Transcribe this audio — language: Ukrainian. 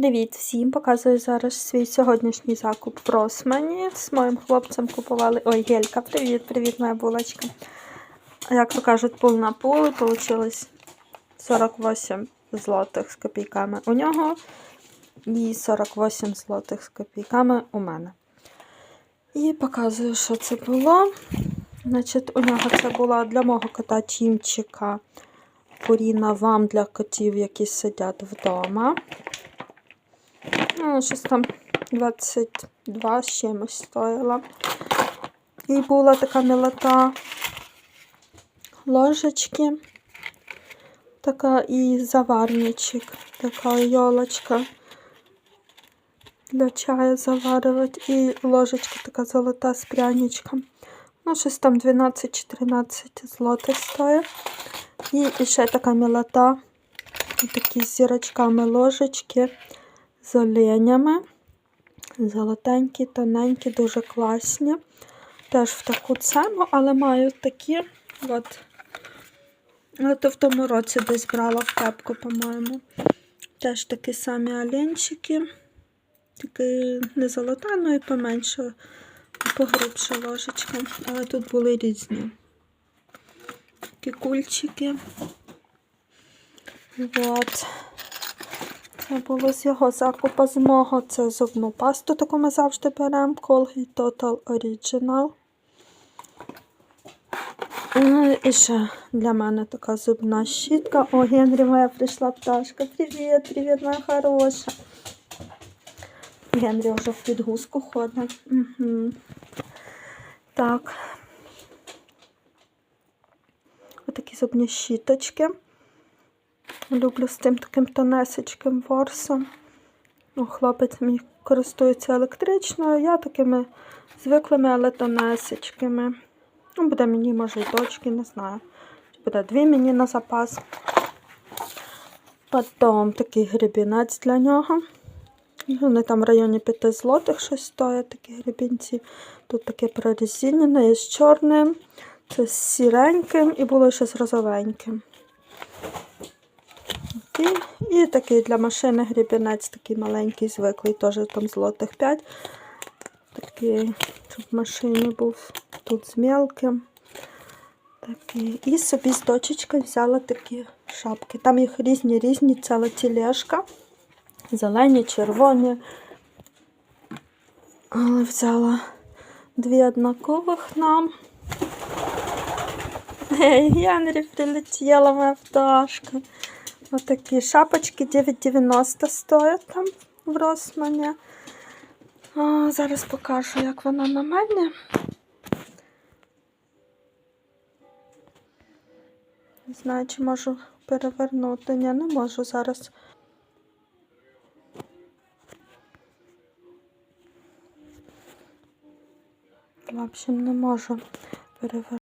Привіт всім! Показую зараз свій сьогоднішній закуп в Росмані. З моїм хлопцем купували. Ой, Гелька, привіт, привіт, моя булочка. Як то кажуть, пул на пул, вийшло 48 злотих з копійками у нього і 48 злотих з копійками у мене. І показую, що це було. Значить, у нього це була для мого кота Тімчика. Поріна вам для котів, які сидять вдома. Ну, щось там 22 з чимось стоїла. І була така милота ложечки. Така і заварничок, така йолочка для чаю заварювати. І ложечка така золота з пряничком. Ну, щось там 12-14 злотих стоїть. І ще така милота. Такі з зірочками ложечки з оленями. Золотенькі, тоненькі, дуже класні. Теж в таку ціну, але маю такі. От. От в тому році десь брала в кепку, по-моєму. Теж такі самі оленчики. Такі не золота, ну і поменше, погрубша ложечка. Але тут були різні. Такі кульчики. От. Це було з його закупа з мого. Це зубну пасту, таку ми завжди беремо. Colgate Total Original. Ну і ще для мене така зубна щітка. О, Генрі, моя прийшла пташка. Привіт, привіт, моя хороша. Генрі вже в підгузку ходить. Угу. Так. Отакі зубні щіточки. Люблю з тим таким тонесечким ворсом. Ну, хлопець мій користується електричною, я такими звиклими, але тонесечкими. Ну, буде мені, може, і дочки, не знаю. Буде дві мені на запас. Потім такий гребінець для нього. Вони там в районі 5 злотих щось стоять, такі гребінці. Тут таке прорізінене, є з чорним, це з сіреньким і було ще з розовеньким. І, і такий для машини грібінець, такий маленький, звиклий, теж там злотих 5. Такий, щоб в машині був тут з мелким. Такий. І собі з дочечкою взяла такі шапки. Там їх різні різні, ціла тілешка. Зелені, червоні. Але взяла дві однакових нам. Ей, Генрі прилетіла моя пташка. Ось такі шапочки 9,90 стоять там в Росмані. Зараз покажу, як вона на мене. Не знаю, чи можу перевернути. Ні, не можу зараз. В общем, не можу перевернути.